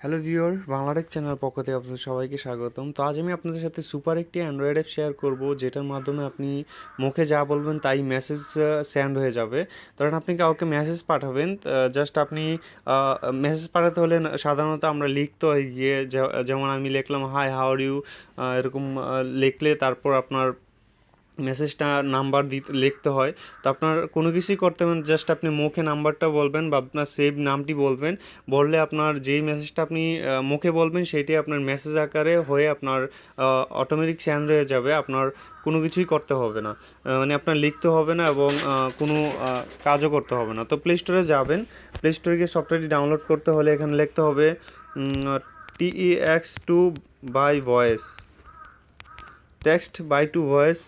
Hello viewer Bangla Tech channel পক্ষ থেকে আপনাদের সবাইকে স্বাগতম। তো আজ আমি আপনাদের সাথে সুপার একটি অ্যান্ড্রয়েড অ্যাপ শেয়ার করব, যেটার মাধ্যমে আপনি মুখে যা বলবেন তাই মেসেজ সেন্ড হয়ে যাবে। ধরেন আপনি কাউকে মেসেজ পাঠাবেন জাস্ট আপনি মেসেজ পাঠাতে হলে সাধারণত আমরা লিখতে হয় গিয়ে যেমন আমি লিখলাম হাই হাউ ইউ এরকম লিখলে তারপর আপনার মেসেজটা নাম্বার দিতে, লিখতে হয়। তো আপনার কোনো কিছুই করতে হবে জাস্ট আপনি মুখে নাম্বারটা বলবেন বা আপনার সেভ নামটি বলবেন। বললে আপনার যেই মেসেজটা আপনি মুখে বলবেন, সেটি আপনার মেসেজ আকারে হয়ে আপনার অটোমেটিক সেন্ড হয়ে যাবে। আপনার কোনো কিছুই করতে হবে না। মানে আপনার লিখতে হবে না এবং কোনো কাজও করতে হবে না। তো প্লে স্টোরে যাবেন। প্লে স্টোরে গিয়ে সফটওয়্যারটি ডাউনলোড করতে হলে এখানে লিখতে হবে T E X to by voice text by to voice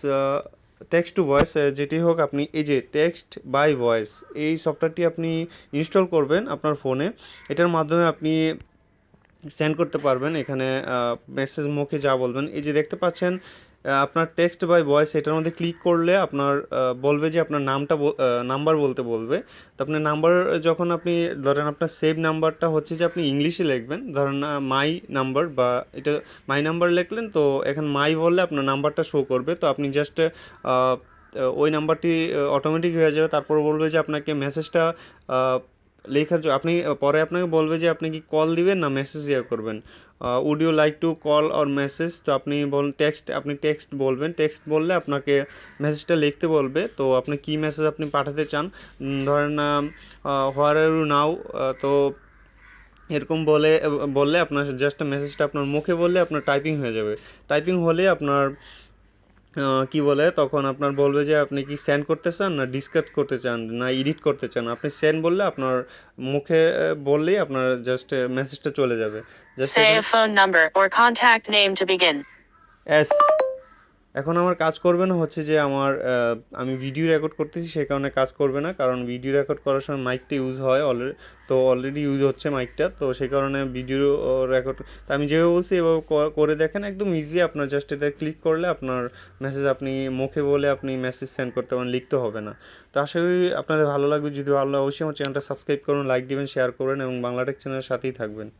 text to voice যেটি হোক আপনি এই যে টেক্সট বাই ভয়েস এই সফটওয়্যারটি আপনি ইনস্টল করবেন আপনার ফোনে এটার মাধ্যমে আপনি সেন্ড করতে পারবেন। এখানে মেসেজ মুখে যা বলবেন। এই যে দেখতে পাচ্ছেন আপনার টেক্সট বাই ভয়েস এটার মধ্যে ক্লিক করলে আপনার বলবে যে আপনার নামটা নাম্বার বলতে বলবে। তো আপনার নাম্বার যখন আপনি, ধরেন আপনার সেভ নাম্বারটা হচ্ছে যে আপনি ইংলিশে লিখবেন। ধরেন মাই নাম্বার বা এটা মাই নাম্বার লিখলেন, তো এখন মাই বললে আপনার নাম্বারটা শো করবে। তো আপনি জাস্ট ওই নাম্বারটি অটোমেটিক হয়ে যাবে। তারপর বলবে যে আপনাকে মেসেজটা লেখার আপনি পরে আপনাকে বলবে যে আপনি কি কল দিবেন না মেসেজ ইয়ে করবেন। Would you like to call or message তো আপনি বল টেক্সট আপনি টেক্সট বলবেন। টেক্সট বললে আপনাকে মেসেজটা লিখতে বলবে। তো আপনি কি মেসেজ আপনি পাঠাতে চান? ধরেন হোয়ার আর ইউ নাও তো এরকম বলে বললে আপনার জাস্ট মেসেজটা আপনার মুখে বললে আপনার টাইপিং হয়ে যাবে। টাইপিং হলে আপনার কি বলে তখন আপনার বলবে যে আপনি কি সেন্ড করতে চান না ডিসকাস করতে চান না এডিট করতে চান? আপনি সেন্ড বললে আপনার মুখে বললেই আপনার জাস্ট মেসেজটা চলে যাবে। Just phone number or contact name to এস এখন আমার কাজ করবে না, হচ্ছে যে আমার আমি ভিডিও রেকর্ড করতেছি, সে কারণে কাজ করবে না, কারণ ভিডিও রেকর্ড করার সময় মাইকটা ইউজ হয় অলরেডি তো অলরেডি ইউজ হচ্ছে মাইকটা তো সেই কারণে ভিডিও রেকর্ড তো আমি যেভাবে বলছি এভাবে করে দেখেন, একদম ইজি আপনার জাস্ট এটা ক্লিক করলে আপনার মেসেজ আপনি মুখে বলে আপনি মেসেজ সেন্ড করতে পারেন, লিখতে হবে না। তো আশা করি আপনাদের ভালো লাগবে, যদি ভালো অবশ্যই আমার চ্যানেলটা সাবস্ক্রাইব করুন লাইক দেবেন শেয়ার করবেন এবং বাংলাটেক চ্যানেলের সাথেই থাকবেন।